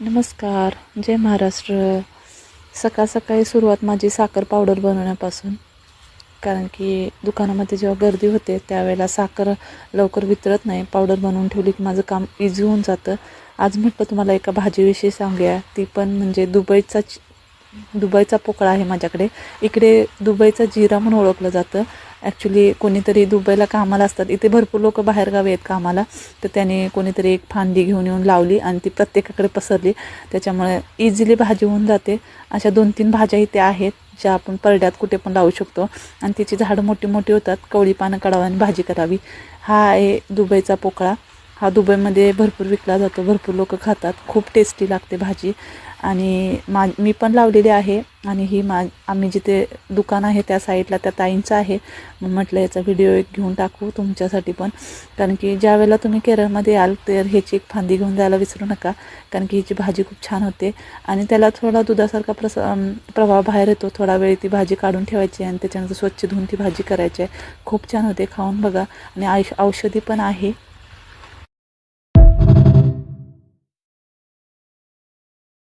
नमस्कार. जय महाराष्ट्र. सकाळ सकाळी सुरुवात माझी साखर पावडर बनवण्यापासून. कारण की दुकानामध्ये जेव्हा गर्दी होते त्यावेळेला साखर लवकर वितरत नाही. पावडर बनवून ठेवली की माझं काम इझी होऊन जातं. आज म्हटलं तुम्हाला एका भाजीविषयी सांगूया. ती पण म्हणजे दुबईचा दुबईचा पोकळा आहे माझ्याकडे. इकडे दुबईचा जिरा म्हणून ओळखलं जातं. ॲक्च्युली कोणीतरी दुबईला कामाला असतात. इथे भरपूर लोक बाहेरगावी आहेत कामाला. तर त्याने कोणीतरी एक फांदी घेऊन येऊन लावली आणि ती प्रत्येकाकडे पसरली. त्याच्यामुळे इझिली भाजी होऊन जाते. अशा दोन तीन भाज्या इथे आहेत ज्या आपण परड्यात कुठे पण लावू शकतो. आणि तिची झाडं मोठी मोठी होतात. कवळी पानं काढावं आणि भाजी करावी. हा आहे दुबईचा पोकळा. हा दुबईमध्ये भरपूर विकला जातो. भरपूर लोक खातात. खूप टेस्टी लागते भाजी. आणि मा मी पण लावलेली आहे. आणि ही मा आम्ही जिथे दुकान आहे त्या साईडला त्या ताईंचं आहे. मग म्हटलं याचा व्हिडिओ एक घेऊन टाकू तुमच्यासाठी पण. कारण की ज्या वेळेला तुम्ही केरळमध्ये याल तर ह्याची एक फांदी घेऊन जायला विसरू नका. कारण की हिची भाजी खूप छान होते. आणि त्याला थोडा दुधासारखा प्रस प्रवाह प्रभाव बाहेर येतो. थोडा वेळ ती भाजी काढून ठेवायची आणि त्याच्यानंतर स्वच्छ धुवून ती भाजी करायची आहे. खूप छान होते. खाऊन बघा. आणि आयुष औषधी पण आहे.